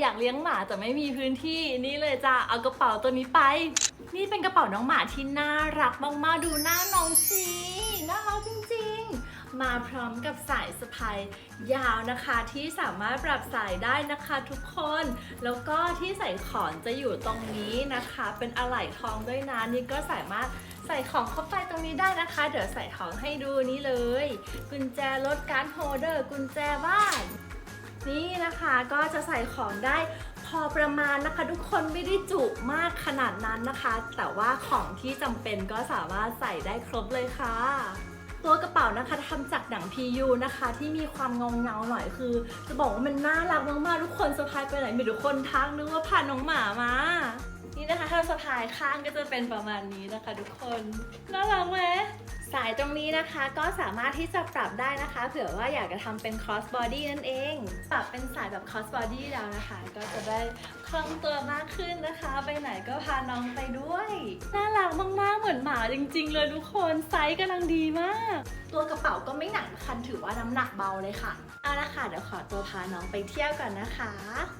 อยากเลี้ยงหมาแต่ไม่มีพื้นที่นี่เลยจ้ะเอากระเป๋าตัวนี้ไป นี่เป็นกระเป๋าน้องหมาที่น่ารักมากๆดูหน้าน้องสิน่ารักจริงๆ มาพร้อมกับสายสะพายยาวนะคะที่สามารถปรับสายได้นะคะทุกคน แล้วก็ที่ใส่ของจะอยู่ตรงนี้นะคะ เป็นอะไหล่ทองด้วยนะนี่ก็สามารถใส่ของเข้าไปตรงนี้ได้นะคะ เดี๋ยวใส่ของให้ดูนี่เลย กุญแจรถการโฮเดอร์ กุญแจบ้าน นี่นะคะก็จะใส่ของได้พอประมาณนะคะทุกคนไม่ได้จุมากขนาดนั้นนะคะ แต่ว่าของที่จำเป็นก็สามารถใส่ได้ครบเลยค่ะตัวกระเป๋านะคะทำจากหนัง PU นะคะ ที่มีความเงาเงาหน่อยคือ จะบอกว่ามันน่ารักมากๆทุกคนสะพายไปไหนมีทุกคนทักนึกว่าพาน้องหมามา นี่นะคะถ้าสะพายข้างก็จะเป็นประมาณนี้นะคะ ทุกคนน่ารักไหมายตรงนี้นะคะก็สามารถที่จะปรับได้นะคะ เผื่อว่าอยากจะทำเป็น cross body นั่นเอง ปรับเป็นสายแบบ cross body แล้วนะคะ ก็จะได้คล่องตัวมากขึ้นนะคะ ไปไหนก็พาน้องไปด้วยน่ารักมากๆเหมือนหมาจริง ๆ เลยทุกคนไซส์กำลังดีมาก ตัวกระเป๋าก็ไม่หนักคันถือว่าน้ำหนักเบาเลยค่ะเอาละค่ะเดี๋ยวขอตัวพาน้องไปเที่ยวก่อนนะคะบ๊ายบาย